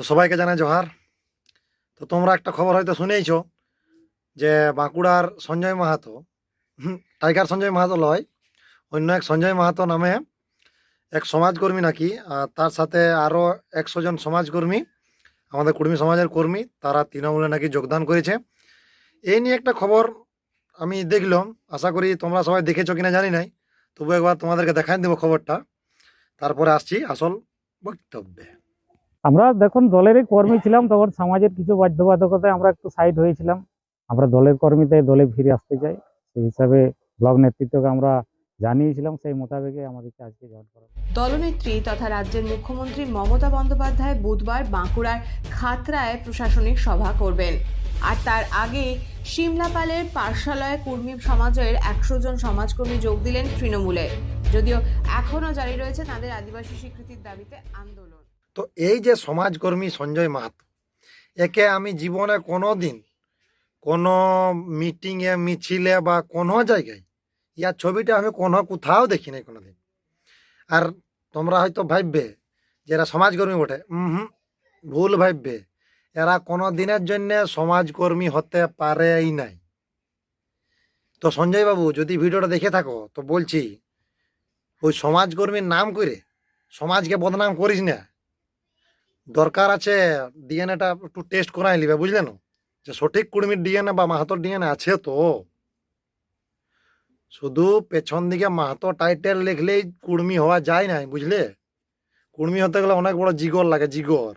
তো সবাইকে জানাই জোহার। তো তোমরা একটা খবর হয়তো শুনেইছো যে বাঁকুড়ার সঞ্জয় মাহাতো টাইগার সঞ্জয় মাহাতো লয়, অন্য এক সঞ্জয় মাহাতো নামে এক সমাজকর্মী নাকি, আর তার সাথে আরও একশো জন সমাজকর্মী, আমাদের কুর্মী সমাজের কর্মী, তারা তৃণমূলে নাকি যোগদান করেছে। এই নিয়ে একটা খবর আমি দেখলাম, আশা করি তোমরা সবাই দেখেছ কিনা জানি নাই, তবু একবার তোমাদেরকে দেখাই দেবো খবরটা। তারপরে আসছি আসল বক্তব্যে। আমরা দেখুন, দলেরই কর্মী ছিলাম, তখন সমাজের কিছু বাধ্যবাধকতায় আমরা একটু সাইড হয়েছিলাম। আমরা দলের কর্মীতে দলে ফিরে আসতে চাই। সেই হিসাবে ব্লক নেতৃত্বকে আমরা জানিয়েছিলাম, সেই মোতাবেকে আমাদেরকে আজকে জয়েন করা দলনেত্রী তথা রাজ্যের মুখ্যমন্ত্রী মমতা বন্দ্যোপাধ্যায় বুধবার বাঁকুড়ার খাতরায় প্রশাসনিক সভা করবেন। আর তার আগে সিমলাপালের পাঠশালায় কর্মী সমাজের একশো জন সমাজকর্মী যোগ দিলেন তৃণমূলে। যদিও এখনও জারি রয়েছে তাদের আদিবাসী স্বীকৃতির দাবিতে আন্দোলন। তো এই যে সমাজকর্মী সঞ্জয় মাহাতো, একে আমি জীবনে কোনো দিন কোনো মিটিংয়ে মিছিলে বা কোনো জায়গায়, ইয়ার ছবিটা আমি কোনো কোথাও দেখি নাই কোনো দিন আর তোমরা হয়তো ভাববে যে এরা সমাজকর্মী বটে। হুম ভুল ভাববে। এরা কোনো দিনের জন্যে সমাজকর্মী হতে পারেই নাই। তো সঞ্জয় বাবু যদি ভিডিওটা দেখে থাকো, তো বলছি, ওই সমাজকর্মীর নাম করে সমাজকে বদনাম করিস না। দরকার আছে ডিএনএটা একটু টেস্ট করাই নিবে বুঝলেন যে সঠিক কুর্মীর ডিএনএ বা মাহাতোর ডিএনএ আছে তো। শুধু পেছন দিকে মাহাতো টাইটেল লিখলেই কুর্মী হওয়া যায় না বুঝলে? কুর্মী হতে গেলে অনেক বড় জিগর লাগে, জিগর,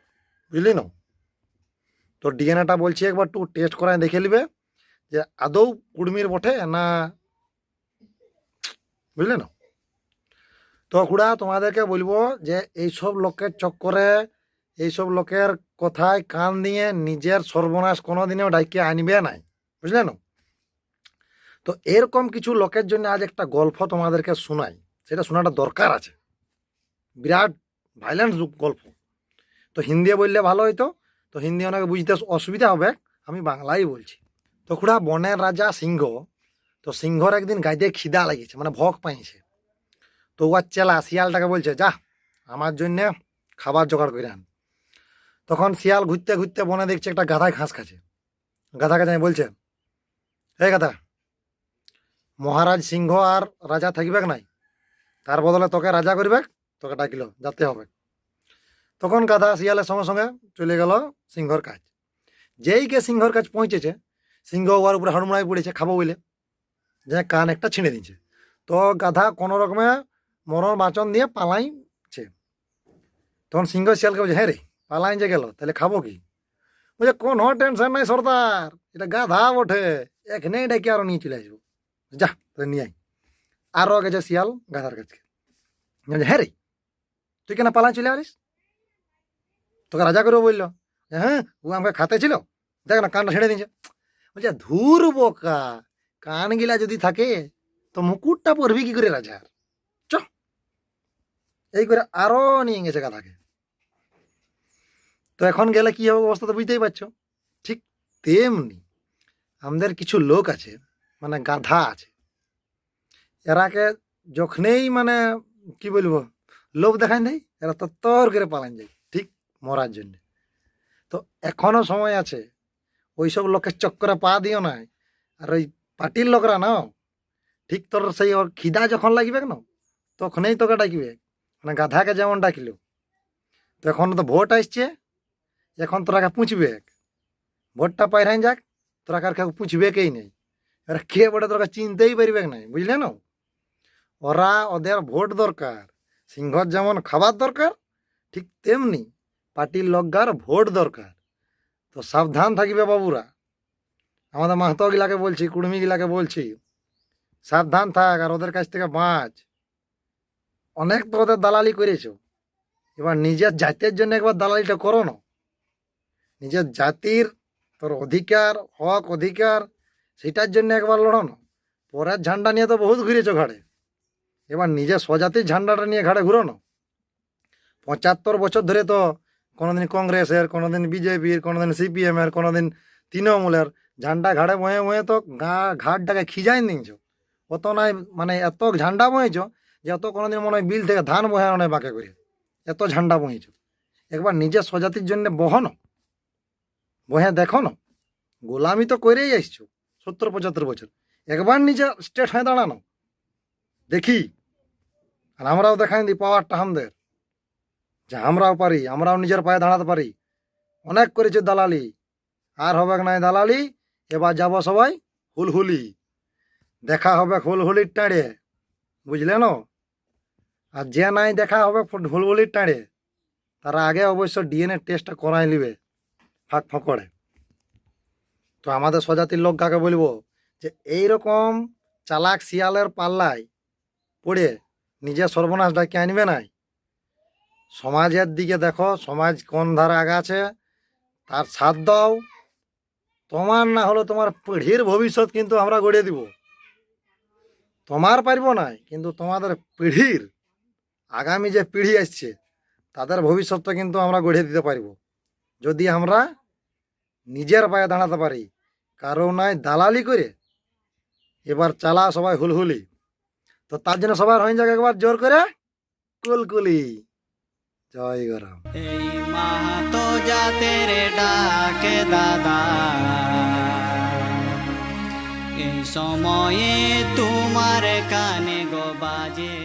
বুঝলি না? তো ডিএনএটা বলছি একবার একটু টেস্ট করায় দেখে নিবে যে আদৌ কুর্মীর বটে না বুঝলে না? তো খুড়া, তোমাদেরকে বলব যে এইসব লোকের চক্করে এইসব লোকের কথায় কান দিয়ে নিজের সর্বনাশ কোনোদিনও ডাইকে আনবে নাই। বুঝলে না তো এরকম কিছু লোকের জন্য আজ একটা গল্প তোমাদেরকে শোনাই। সেটা শোনাটা দরকার আছে। বিরাট ভাইলেন্স গল্প। তো হিন্দি বললে ভালো হইতো, তো হিন্দি অনেকে বুঝতে অসুবিধা হবে, আমি বাংলাই বলছি। তো খুড়া, বনের রাজা সিংহ, তো সিংহর একদিন গাইতে খিদা লাগিয়েছে মানে ভোগ পাইছে। তো ওয়ার চেলা, শিয়ালটাকে বলছে, যা, আমার জন্যে খাবার জোগাড় করে আন। তখন শিয়াল ঘুরতে ঘুরতে বনে দেখছে একটা গাধায় ঘাস খাচ্ছে। গাধাকে যাই বলছে হে গাধা, মহারাজ সিংহ আর রাজা থাকবে নাই? তার বদলে তোকে রাজা করবে তোকে ডাকিল, যাতে হবে। তখন গাধা শিয়ালের সঙ্গে সঙ্গে চলে গেল সিংহর কাজ। যেই কে সিংহর কাজ পৌঁছেছে, সিংহ ওয়ার উপরে হড়মুড়াই পড়েছে, খাব বলে যে কান একটা ছিঁড়ে দিচ্ছে তো গাধা কোনো রকমে মরণ বাচন দিয়ে পালাইছে। তখন সিংহ শিয়ালকে বলছে হ্যাঁ রে পালাইন যে গেল, তাহলে খাব কি? বলছে কোনো টেনশন নাই সর্দার, এটা গাধা বটে এখানেই ডেকে আরও নিয়ে চলে আসব? যা, তাহলে নিয়ে আই আরও গেছে শিয়াল, গাধার কাছে হ্যাঁ রে, তুই কেন পালাই চলে আসিস তোকে রাজা করব বলল হ্যাঁ ও আমাকে খাতে ছিল, দেখ না কানটা ছেড়ে দিয়েছে। বলছে ধুর বোকা, কান গিলা যদি থাকে, তো মুকুটটা পরবি কি করে রাজার? চ। এই করে আরও নিয়ে গেছে গাধাকে। তো এখন গেলে কি হবে অবস্থা তো বুঝতেই পারছ। ঠিক তেমনি আমাদের কিছু লোক আছে মানে গাধা আছে। এরাকে যখনই মানে কি বলব, লোভ দেখাই দেয় এরা তত্তর করে পালান যায়, ঠিক মরার জন্য। তো এখনও সময় আছে, ওইসব লোকের চক্করে পা দিও না, আর ওই পার্টির লোকরা না ঠিক তোর সেই ওর খিদা যখন লাগবে না তখনই তোকে ডাকবে মানে গাধাকে যেমন ডাকিল। তো এখন তো ভোট আসছে এখন তোরাকে পুঁছবে ভোটটা পাইরাই যাক, তোরা কার কাউকে পুঁছবে কেই নেই। এরা কে বটে তোরা চিনতেই পারবে না বুঝলে না ওরা ওদের ভোট দরকার, সিংহর যেমন খাবার দরকার, ঠিক তেমনি পার্টির লগ্গার ভোট দরকার। তো সাবধান থাকবে বাবুরা। আমাদের মাহাতো গিলাকে বলছি কুড়মি গিলাকে বলছি, সাবধান থাক আর ওদের কাছ থেকে বাঁচ। অনেক তো ওদের দালালি করেছ। এবার নিজের জাতের জন্য একবার দালালিটা করো না। নিজের জাতির তোর অধিকার, হক, অধিকার, সেটার জন্য একবার লড়ো না পরের ঝান্ডা নিয়ে তো বহুত ঘুরেছ ঘাড়ে। এবার নিজের স্বজাতির ঝান্ডাটা নিয়ে ঘাড়ে ঘুরো না পঁচাত্তর বছর ধরে তো কোনোদিন কংগ্রেসের, কোনোদিন বিজেপির, কোনোদিন সিপিএমের, কোনোদিন তৃণমূলের ঝান্ডা ঘাড়ে বয়ে বয়ে তো গা ঘাটটাকে খিজাই নিয়েছ। অত নাই মানে এত ঝান্ডা বয়েছ যে অত কোনোদিন মনে হয় বিল থেকে ধান বহে নয় বাঁকে করে। এত ঝান্ডা বহেছ একবার নিজের স্বজাতির জন্য বহন। বহে দেখো না, গোলামি তো করেই আসছো, সত্তর পঁচাত্তর বছর। একবার নিজের স্টেট হয়ে দাঁড়ানো, দেখি। আর আমরাও দেখাই দিই পাওয়ারটা আমাদের। যে আমরাও পারি, আমরাও নিজের পায়ে দাঁড়াতে পারি। অনেক করেছে দালালি, আর হবে নাই দালালি, এবার যাব সবাই হুলহুলি। দেখা হবে হুলহুলির টাঁড়ে, বুঝলে না? আর যে নাই দেখা হবে হুলহুলির টাঁড়ে, তারা আগে অবশ্য ডিএনএ টেস্টটা করাই নিবে। ফাঁক ফকড়ে। তো আমাদের স্বজাতির লোক কাকে বলব? যে এইরকম চালাক শিয়ালের পাল্লায় পড়ে নিজের সর্বনাশ ডাকে আনবে নাই। সমাজের দিকে দেখো, সমাজ কোন ধারে আগা আছে তার সাথ দাও। তোমার না হলে তোমার পিঢ়ির ভবিষ্যৎ কিন্তু আমরা গড়িয়ে দিব। তোমার পারব না কিন্তু তোমাদের পিঢ়ির আগামী যে পিঢ়ি আসছে, তাদের ভবিষ্যৎটা কিন্তু আমরা গড়িয়ে দিতে পারব। যদি আমরা নিজের পায়ে দাঁড়াতে পারি, কারও নাই দালালি করে এবার চালা সবাই হুলহুলি। তো তার জন্য সবার হয়ে যাক একবার জোর করে কুলকুলি। জয় গরম এই মাহাতো জাতের ডাকে দাদা, এই সময়ে তোমার কানে গো বাজে।